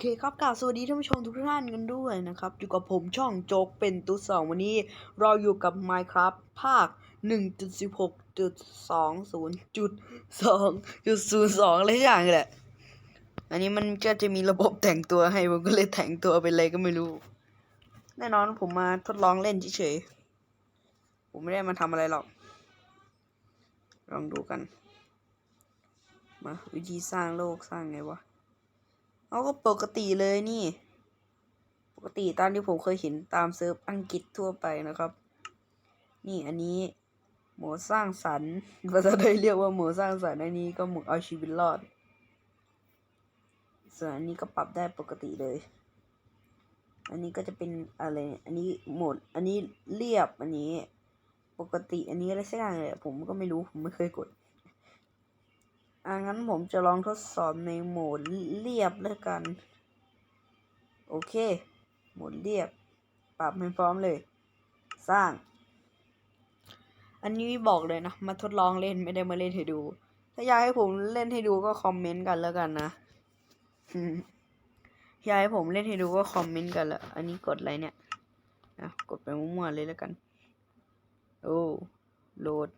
เคครับกล่าวสวัสดีท่านผู้ชมทุกท่านกันด้วยนะครับ อยู่กับผมช่องโจ๊กเป็นตุ๊ดสองวันนี้ เราอยู่กับ Minecraft ภาค 1.16.20.2.02อะไรสักอย่างนี่แหละ อันนี้มันก็จะมีระบบแต่งตัวให้ ผมก็เลยแต่งตัวเป็นอะไรก็ไม่รู้ แน่นอนผมมาทดลองเล่นเฉยๆ ผมไม่ได้มาทำอะไรหรอก ลองดูกัน มาวิธีสร้างโลกสร้างไงวะ เอาก็ปกติเลยนี่ ปกติตามที่ผมเคยเห็นตามเซิร์ฟอังกฤษทั่วไปนะครับ นี่อันนี้หมดสร้างสรรค์ภาษาไทยเรียกว่าหมดสร้างสรรค์อันนี้ก็หมดเอาชีวิตรอด ส่วนอันนี้ก็ปรับได้ปกติเลย อันนี้ก็จะเป็นอะไร อันนี้โหมด อันนี้เรียบ อันนี้ ปกติ อันนี้อะไรสักอย่างเลยผมก็ไม่รู้ ผมไม่เคยกด อ่างั้นผมจะลองทดสอบในโหมดเรียบแล้วกัน โอเค โหมดเรียบ ปรับให้พร้อมเลย สร้าง อันนี้บอกเลยนะ มาทดลองเล่นไม่ได้มาเล่นให้ดู ถ้าอยากให้ผมเล่นให้ดูก็คอมเมนต์กันแล้วกันนะอยากให้ผมเล่นให้ดูก็คอมเมนต์กันละอันนี้กดอะไรเนี่ยนะกดไปมั่วๆเลยแล้วกัน โอ้โหลด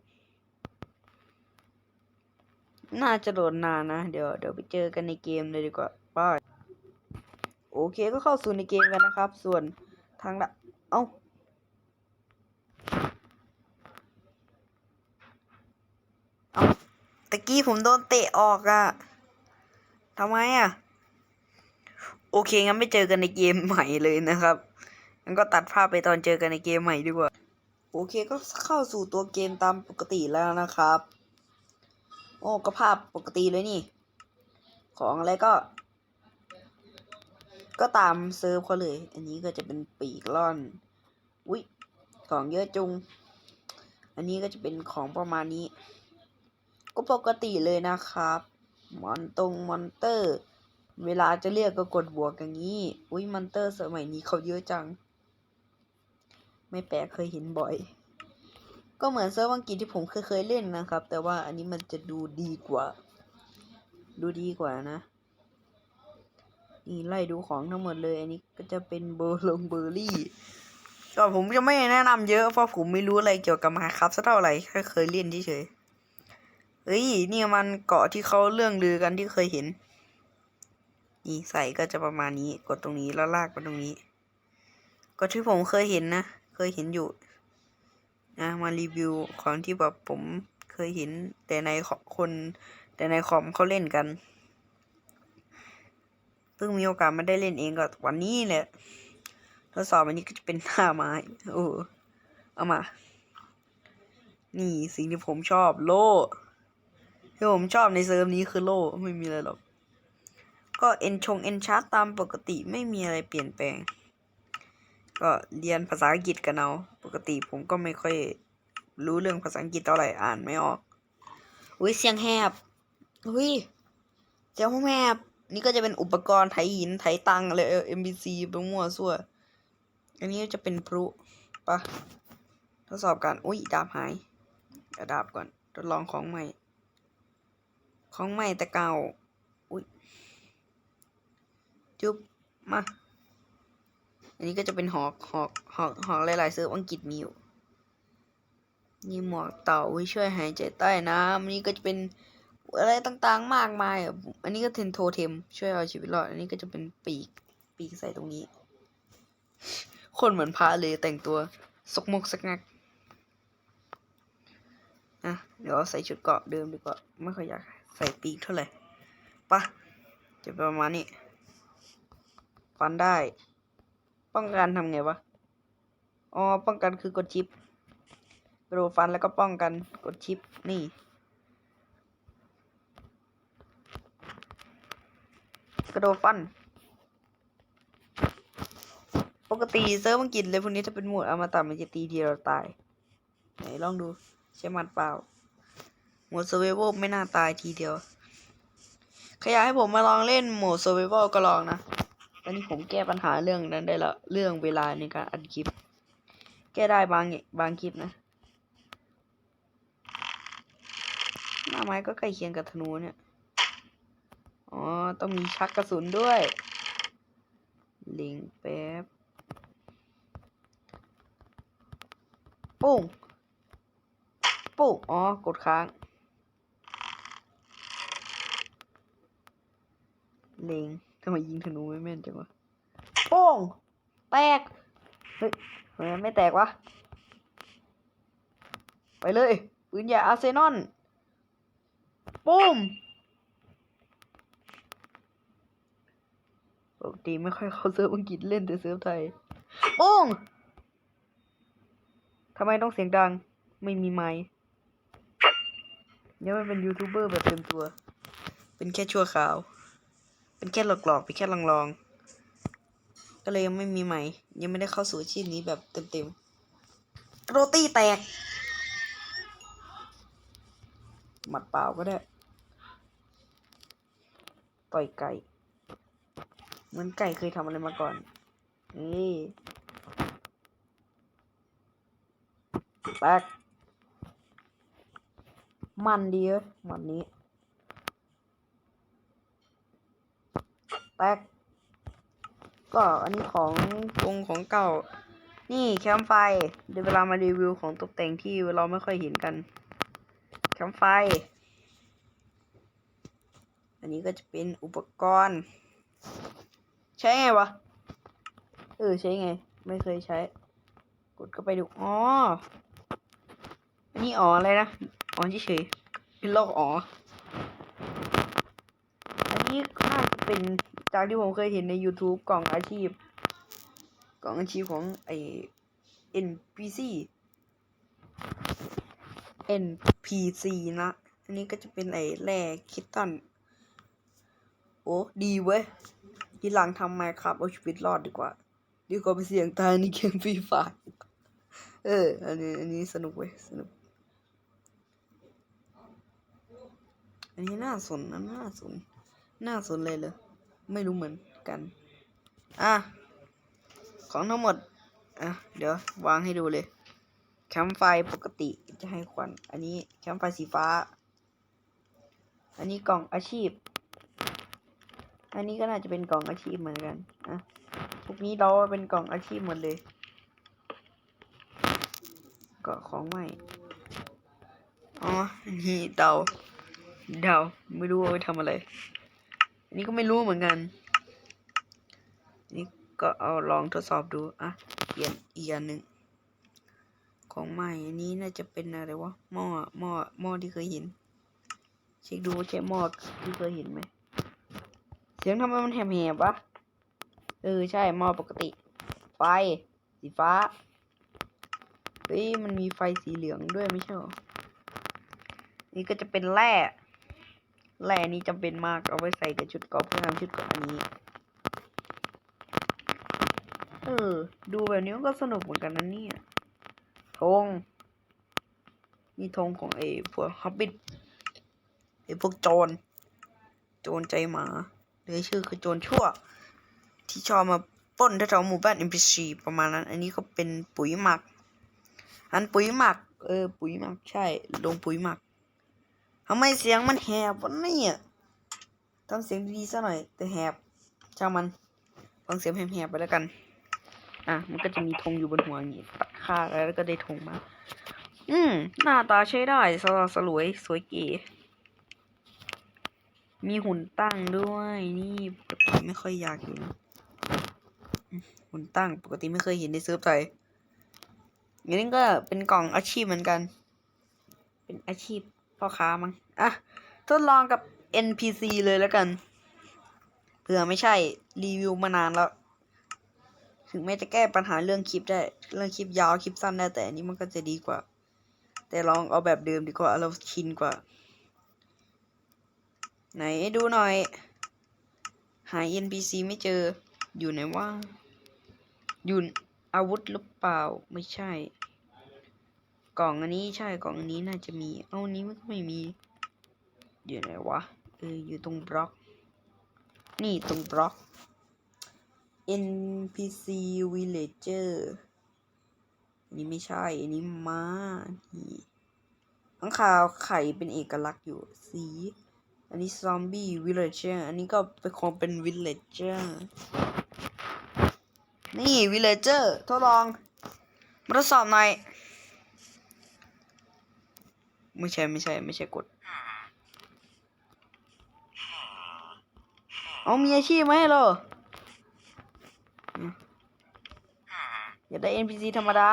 น่าจะโหลดนานนะ เดี๋ยวเดี๋ยวไปเจอกันในเกมเลยดีกว่าป้ายโอเคก็เข้าสู่ในเกมกันนะครับ ส่วนทางละเอ้าเอาตะกี้ผมโดนเตะออกอะทำไมอะโอเคงั้นไม่เจอกันในเกมใหม่เลยนะครับงั้นก็ตัดภาพไปตอนเจอกันในเกมใหม่ดีกว่า โอเคก็เข้าสู่ตัวเกมตามปกติแล้วนะครับ โอ้ก็ภาพปกติเลยนี่ ของอะไรก็ ก็ตามเซิร์ฟเขาเลย อันนี้ก็จะเป็นปีกล่อนอุ้ยของเยอะจุง อันนี้ก็จะเป็นของประมาณนี้ ก็ปกติเลยนะครับ มอนตรงมอนเตอร์ เวลาจะเรียกก็กดบวกอย่างนี้ อุ้ยมอนเตอร์สมัยนี้เขาเยอะจัง ไม่แปลกเคยเห็นบ่อย ก็เหมือนเซิร์ฟอังกฤษที่ผมเคยเคยเล่นนะครับ แต่ว่าอันนี้มันจะดูดีกว่า ดูดีกว่านะ นี่ไล่ดูของทั้งหมดเลย อันนี้ก็จะเป็นเบอร์ลงเบอร์รี่ก็ผมจะไม่แนะนำเยอะเพราะผมไม่รู้อะไรเกี่ยวกับมาครับสักเท่าไหร่แค่เคยเล่นเฉยเฮ้ยนี่มันเกาะที่เขาเรื่องลือกันที่เคยเห็น นี่ใส่ก็จะประมาณนี้กดตรงนี้แล้วลากไปตรงนี้ ก็ที่ผมเคยเห็นนะ เคยเห็นอยู่ นะมารีวิวของที่แบบผมเคยเห็น แต่ในคน แต่ในคอมเขาเล่นกัน เพิ่งมีโอกาสมาได้เล่นเองก็วันนี้แหละทดสอบอันนี้ก็จะเป็นหน้าไม้โอ้เอามา นี่สิ่งที่ผมชอบโล่ที่ผมชอบในเซิร์ฟนี้คือโล่ไม่มีอะไรหรอก ก็เอ็นชงเอ็นชาร์ตตามปกติไม่มีอะไรเปลี่ยนแปลง ก็เรียนภาษาอังกฤษกันเอาปกติผมก็ไม่ค่อยรู้เรื่องภาษาอังกฤษเท่าไหร่อ่านไม่ออกอุ้ยเสียงแหบอุ้ยเสียงแหบนี่ก็จะเป็นอุปกรณ์ไถหินไถตังอะไรเอ็มบีซีไปมั่วซั่วอันนี้จะเป็นพลุปะทดสอบกันอุ้ยดาบหายเดี๋ยวดาบก่อนทดลองของใหม่ ของใหม่แต่เก่าอุ้ยจุ๊บมา อันนี้ก็จะเป็นหอกหอกหอกหอกหลายๆเซิร์ฟอังกฤษมีอยู่นี่หมวกเต่าไว้ช่วยหายใจใต้น้ำอันนี้ก็จะเป็นอะไรต่างๆมากมายอันนี้ก็เทนโทเทม ช่วยเอาชีวิตรอด อันนี้ก็จะเป็นปีกปีกใส่ตรงนี้ คนเหมือนพระเลยแต่งตัวสกมกสักงักอะเดี๋ยวใส่ชุดเกาะเดิมดีกว่า ไม่ค่อยอยากใส่ปีกเท่าไหร่ปะจะประมาณนี้ ฟันได้ ป้องกันทำไงวะ อ๋อ ป้องกันคือกดชิปกระโดดฟันแล้วก็ป้องกันกดชิป นี่ กระโดดฟัน ปกติเซิร์ฟอังกฤษเลยพวกนี้ถ้าเป็นหมวดอมตะมันจะตีทีเราตาย ไหนลองดู ใช้มัดเปล่า หมวด survival ไม่น่าตายทีเดียว ใครอยากให้ผมมาลองเล่นโหมด survival ก็ลองนะ ตอนนี้ผมแก้ปัญหาเรื่องนั้นได้ละเรื่องเวลาในการอัดคลิป แก้ได้บางบางคลิปนะ หน้าไม้ก็ใกล้เคียงกับธนูเนี่ย อ๋อ ต้องมีชักกระสุนด้วยล็งแป๊บปุ้งปุ้งอ๋อ กดค้างล็ง ทำไมยิงธนูไม่แม่นจังวะโป้งแตก เฮ้ยทำไมไม่แตกวะ ไปเลยปืนใหญ่อาร์เซนอลปุ้มปกติไม่ค่อยเข้าเซิร์ฟอังกฤษเล่นแต่เซิร์ฟไทยปุ้งทำไมต้องเสียงดัง ไม่มีไมค์ยังไม่เป็นยูทูบเบอร์แบบเต็มตัว เป็นแค่ชั่วคราว เป็นแค่หลอกๆเป็นแค่ลองๆ ก็เลยยังไม่มีใหม่ ยังไม่ได้เข้าสู่อาชีพนี้แบบเต็มๆ โรตี้แตก หมัดเปล่าก็ได้ ต่อยไก่ เหมือนไก่เคยทำอะไรมาก่อนนี่แตกมันดีเว้ยหมัดนี้ แตกก็อันนี้ของกงของเก่า นี่แคมไฟเดี๋ยวเวลามารีวิวของตกแต่งที่เราไม่ค่อยเห็นกัน แคมไฟ อันนี้ก็จะเป็นอุปกรณ์ ใช้ไงวะ เออใช้ไง ไม่เคยใช้ กดเข้าไปดูอ๋ออันนี้อ๋ออะไรนะ อ๋อเฉยเป็นโรคอ๋ออันนี้น่าจะเป็น จากที่ผมเคยเห็นใน YouTube กล่องอาชีพ กล่องอาชีพของไอ NPC NPC นะ อันนี้ก็จะเป็นไอแร่คิตตัน โอ้ ดีเว้ย ทีหลังทำไมครับเอาชีวิตรอดดีกว่า ดีกว่าไปเสี่ยงตายในเกมฟรีไฟเออ อันนี้ อันนี้สนุกเว้ย สนุก อันนี้น่าสนนะน่าสน น่าสนเลยเลย ไม่รู้เหมือนกัน อะ ของทั้งหมด อะ เดี๋ยว วางให้ดูเลย แคมป์ไฟปกติจะให้ควัน อันนี้แคมป์ไฟสีฟ้า อันนี้กล่องอาชีพ อันนี้ก็น่าจะเป็นกล่องอาชีพเหมือนกัน อะ พวกนี้เราเป็นกล่องอาชีพหมดเลยก็ของใหม่ อ๋อนนี้เดา เดา ไม่รู้ว่าไว้ทำอะไร อันนี้ก็ไม่รู้เหมือนกันนนี้ก็เอาลองทดสอบดู อะ เปลี่ยนอีกอันหนึ่ง ของใหม่ อันนี้น่าจะเป็นอะไรวะ หม้อ หม้อ หม้อที่เคยเห็น เช็คดูว่าใช่หม้อที่เคยเห็นไหม เสียงทำไมมันแหบๆวะ เออ ใช่ หม้อปกติ ไฟ สีฟ้า เฮ้ย มันมีไฟสีเหลืองด้วยไม่ใช่หรอ นี่ก็จะเป็นแร่ แร่นี้จำเป็นมากเอาไว้ใส่กับชุดเกราะเพื่อทำชุดเกราะอันนี้ เออ ดูแบบนี้ก็สนุกเหมือนกันนะเนี่ยธงนี่ธงของไอ้พวกฮับบิทไอ้พวกโจร โจรใจหมาหรือชื่อคือโจรชั่ว ที่ชอบมาป้นแถวหมู่บ้าน NPC ประมาณนั้น อันนี้ก็เป็นปุ๋ยหมัก อันปุ๋ยหมัก เออ ปุ๋ยหมักใช่ ลงปุ๋ยหมัก ทำไมเสียงมันแหบวะเนี่ยทำเสียงดีๆซะหน่อย แต่แหบช่างมันฟังเสียงแหบๆไปแล้วกัน อะ มันก็จะมีธงอยู่บนหัวอย่างนี้ตัดค่าแล้วก็ได้ธงมา อืม หน้าตาใช้ได้สลสลวยสวยเก๋มีหุ่นตั้งด้วย นี่ปกติไม่ค่อยอยากเห็นหุ่นตั้งปกติไม่เคยเห็นในเซิร์ฟไทยอย่างนี้ก็เป็นกล่องอาชีพเหมือนกัน เป็นอาชีพพ่อค้ามั้ง อะ ทดลองกับ NPC เลยแล้วกัน เผื่อไม่ใช่รีวิวมานานแล้ว ถึงแม้จะแก้ปัญหาเรื่องคลิปได้ เรื่องคลิปยาวคลิปสั้นได้แต่อันนี้มันก็จะดีกว่า แต่ลองเอาแบบเดิมดีกว่าเราชินกว่า ไหนดูหน่อย หา NPC ไม่เจอ อยู่ไหนว่า อยู่อาวุธหรือเปล่า ไม่ใช่ กล่องอันนี้ใช่ กล่องอันนี้น่าจะมี เอาอันนี้มันก็ไม่มี อยู่ไหนวะ เออ อยู่ตรงบล็อก นี่ตรงบล็อก NPC Villager อันนี้ไม่ใช่ อันนี้ม้านี่ข้างคาวไข่เป็นเอกลักษณ์อยู่ สี อันนี้ซอมบี้ Villager อันนี้ก็เป็นคงเป็น Villager นี่วิลเลเจอร์ทดลอง มาทดสอบหน่อย ไม่ใช่ ไม่ใช่ ไม่ใช่กด เอามีอาชีพไหมเหรออย่าได้ NPC ธรรมดา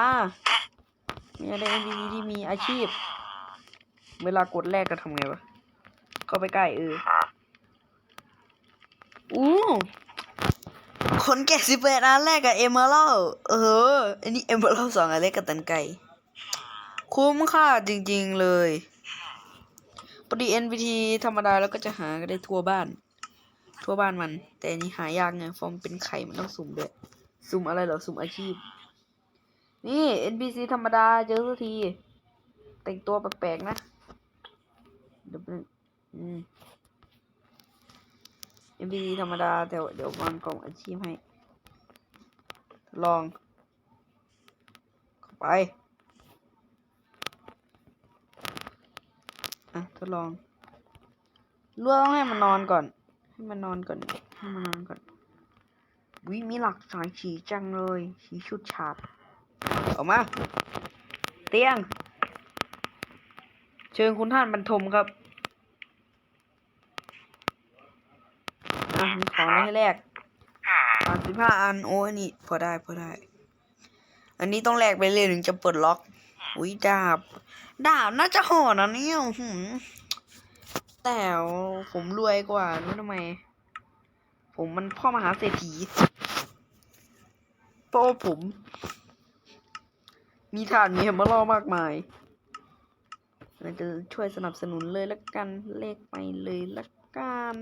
ไม่อยากได้ NPC ที่มีอาชีพ เวลากดแรกก็ทำไงวะก็ไปใกล้เอออู้คนแก่สิบแปดอันแรกกับเอเมอรัลเออ อันนี้เอเมอรัลสองอันแรกกับตันไก่ คุ้มค่าจริงๆเลยพอดี NPT ธรรมดาแล้วก็จะหาได้ทั่วบ้าน ทั่วบ้านมัน แต่นนี้หายากไงฟอร์มเป็นไข่มันต้องสุ่มด้วยสุ่มอะไรเหรอสุ่มอาชีพ นี่ NPC ธรรมดาเจอสักที แต่งตัวแปลกๆนะเดี๋ยวเป็นอืม NPC ธรรมดาแต่เดี๋ยววางกล่องอาชีพให้ทดลองเข้าไปอะทดลองล่วต้องให้มันนอนก่อน ให้มันนอนก่อนให้มันนอนก่อนวิมีหลักสายสีจังเลยสีชุดฉาดออกมา เตียง เชิญคุณท่านบรรทมครับอะมีของอะไรให้แลกสามสิบห้าอันโอ้ยนี่พอได้พอได้ อันนี้ต้องแลกไปเรื่อยถึงจะเปิดล็อก อุ้ยดาบ ดาบน่าจะห่อนะเนี่ยอื้อหืม แต่ผมรวยกว่ารู้ทำไม ผมมันพ่อมหาเศรษฐีเพราะว่าผม มีฐานมีเฮมเบอร์ลมากมายเราจะช่วยสนับสนุนเลยละกันเลขไปเลยละกัน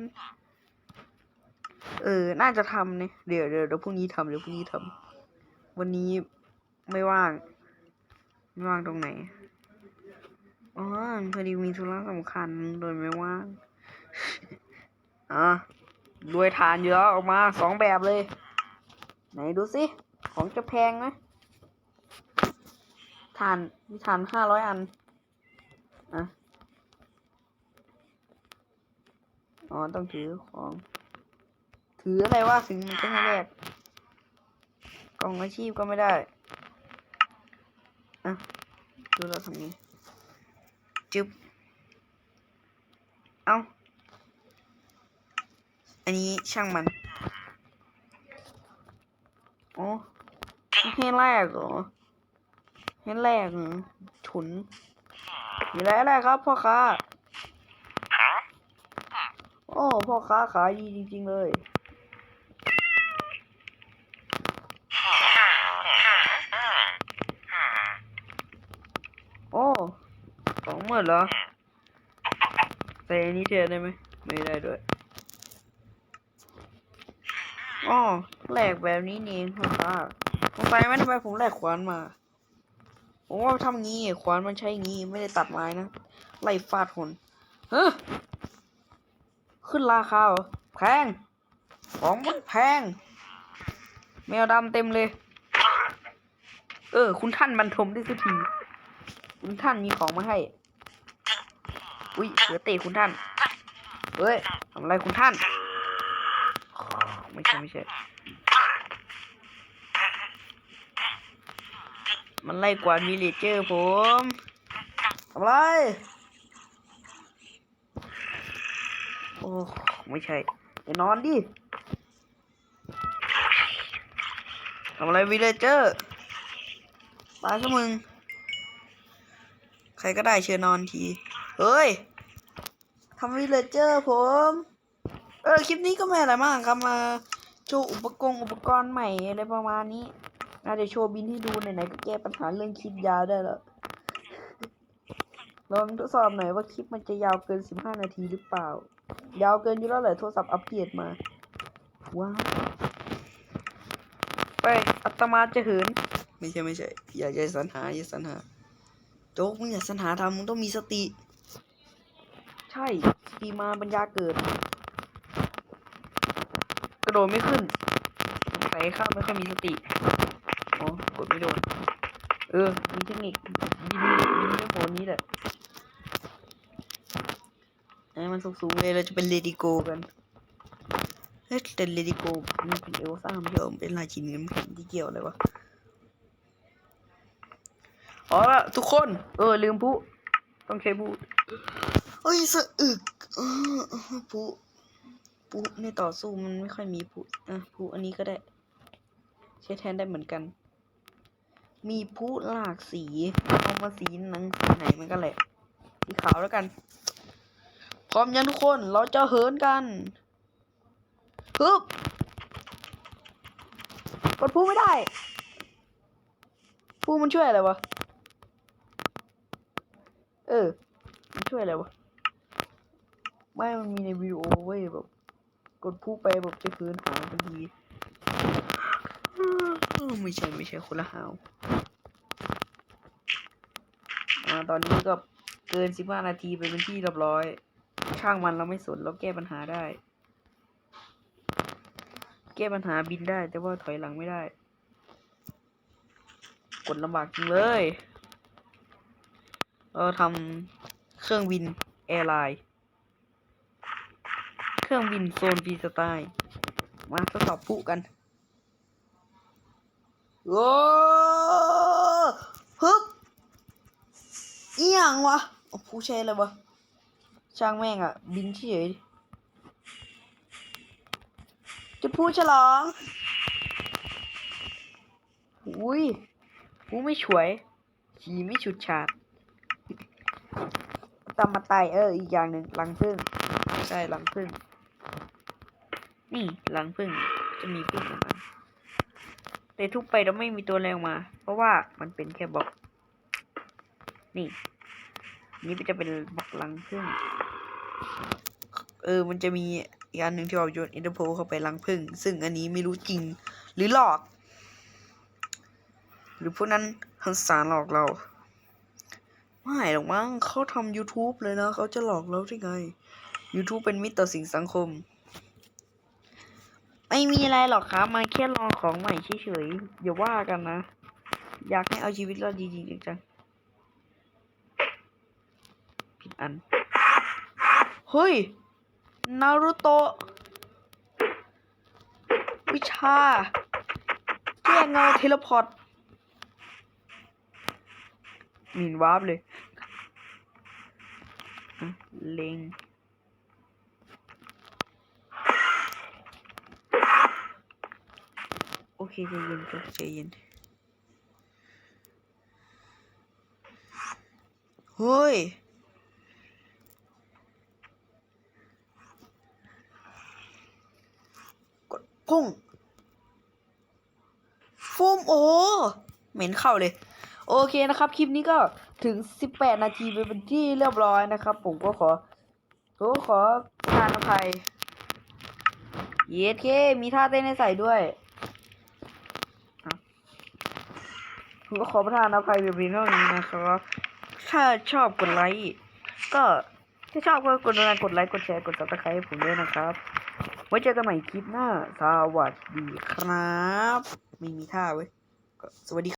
เออ น่าจะทำเนี่ยเดี๋ยวเดี๋ยวเดี๋ยวพรุ่งนี้ทำเดี๋ยวพรุ่งนี้ทำวันนี้ไม่ว่าง ไม่ว่างตรงไหน อ๋อพอดีมีธุระสำคัญโดยไม่ว่างอะรวยทานอยู่แล้วออกมาสองแบบเลย ไหนดูสิ ของจะแพงไหมทานมีทานห้าร้อยอันอะอ๋อ ต้องถือของ ถืออะไรวะถึงมันจะให้แรกกล่องอาชีพก็ไม่ได้ อะ ดูเราทำนี้ จึ๊บ เอาอันนี้ช่างมัน โอ้ให้แรกเหรอให้แรกเหรอฉุนมีอะไรอะไรครับพ่อค้า โอ้ พ่อค้าขายดีจริง ๆ เลย โอ้สอง หมื่นเหรอใส่อันนี้เทนได้ไหมไม่ได้ด้วยอ๋อแหลกแบบนี้นี่เองพ่อค้าสงสัยไหมทำไมผมแหลกขวานมาผมว่าทำงี้ขวานมันใช้งี้ไม่ได้ตัดไม้นะไล่ฟาดคนเฮ้ขึ้นราคาเหรอแพงของมันแพง แมวดำเต็มเลย เออ คุณท่านบรรทมได้สักที คุณท่านมีของมาให้ อุ้ยเสือเตะคุณท่าน เฮ้ยทำอะไรคุณท่าน ไม่ใช่ไม่ใช่ มันไล่กวาดมีเลเจอร์ผมทำไร โอ้ไม่ใช่ไปนอนดิทำอะไรวิลเลเจอร์ตายซะมึง ใครก็ได้เชิญนอนที เฮ้ยทำวิลเลเจอร์ผม เออ คลิปนี้ก็ไม่อะไรมากครับมาโชว์อุปกรณ์อุปกรณ์ใหม่อะไรประมาณนี้น่าจะโชว์บินให้ดูไหนๆก็แก้ปัญหาเรื่องคลิปยาวได้แล้วลองทดสอบหน่อยว่าคลิปมันจะยาวเกิน 15 นาทีหรือเปล่า ยาวเกินอยู่แล้วแหละโทรศัพท์อัปเกรดมา ว้าวไปอัตมาจะเหิน ไม่ใช่ไม่ใช่ อย่าอย่าสรรหาอย่าสรรหาโจ๊กมึงอย่าสรรหาทำมึงต้องมีสติ ช่สติมาปัญญาเกิด กระโดดไม่ขึ้นสงสัยข้าไม่ค่อยมีสติอ๋อกดไม่โดน เออ มีเทคนิคยิงยิงด้วยโหนนี้แหละไอ้มันสูงๆเลยเราจะเป็นเลดิโกกันเฮ้ยแต่เลดิโกมันเป็นเอลซ่าไม่ใช่เหรอมันเป็นลายชิ้นเงินแผ่นที่เกี่ยวอะไรวะอ๋อละทุกคน เออ ลืมผู้ต้องใช้ผู้ เฮ้ยสะอึกผู้ผู้ในต่อสู้มันไม่ค่อยมีผู้อะผู้อันนี้ก็ได้ ใช้แทนได้เหมือนกัน มีผู้หลากสีเอามาสีนังสีไหนมันก็แหละสีขาวแล้วกัน พร้อมยังทุกคนเราจะเหินกันฮึบกดพูไม่ได้พูมันช่วยอะไรวะ เออ มันช่วยอะไรวะ ไม่มันมีในวิดีโอเว้ยแบบ กดพูไปแบบจะเหินหาทันทีอืมไม่ใช่ไม่ใช่คนละหาวอ่าตอนนี้ก็เกินสิบห้านาทีไปเป็นที่เรียบร้อย ช่างมันเราไม่สนเราแก้ปัญหาได้ แก้ปัญหาบินได้ แต่ว่าถอยหลังไม่ได้ กดลำบากจริงเลย เราทำเครื่องบินแอร์ไลน์ เครื่องบินโซนฟรีสไตล์ มาทดสอบผู้กัน โอ้ฮึบเอียงวะโอ้ผู้ใช้อะไรวะ ช่างแม่งอะบินเฉยจะพูดฉลองอุ้ยกูไม่ช่วยฉีไม่ฉุดฉาดตามมาตายเอออีกอย่างหนึ่งรังพึ่ง ใช่รังพึ่ง นี่รังพึ่งจะมีพึ่งออกมาแต่ทุกไปแล้วไม่มีตัวอะไรออกมา เพราะว่ามันเป็นแค่บล็อก นี่ นี่จะเป็นบล็อกรังพึ่ง เออ มันจะมีอีกอันหนึ่งที่เราโยนอินเตอร์โพเข้าไปรังพึ่ง ซึ่งอันนี้ไม่รู้จริงหรือหลอก หรือพวกนั้นทันสารหลอกเรา ไม่หรอกมั้งเขาทำ YouTube เลยนะ เขาจะหลอกเราได้ไง YouTube เป็นมิตรต่อสิ่งสังคม ไม่มีอะไรหรอกครับ มาแค่ลองของใหม่เฉยๆอย่าว่ากันนะ อยากให้เอาชีวิตรอดจริงๆจังๆผิดอัน เฮ้ย นารูโตะ วิชา แก้เงาเทเลพอร์ตหมินวาร์ปเลยเล็ง โอเค ใจเย็นจ้ะใจเย็นเฮ้ยกดพุ่งฟูมโอ้เหม็นเข้าเลย โอเคนะครับ คลิปนี้ก็ถึง 18 นาทีไปเป็นที่เรียบร้อยนะครับ ผมก็ขอก็ขอทานอภัยเยสเคมีท่าเต้นให้ใส่ด้วยอะ ผมก็ขอประทานอภัยแบบนี้เท่านี้นะครับ ถ้าชอบกดไลค์ก็ถ้าชอบก็กดไลค์กดไลค์กดแชร์กดซับสไครต์ให้ผมด้วยนะครับไว้เจอกันใหม่คลิปหน้า สวัสดีครับ ไม่มีท่าเว้ยสวัสดี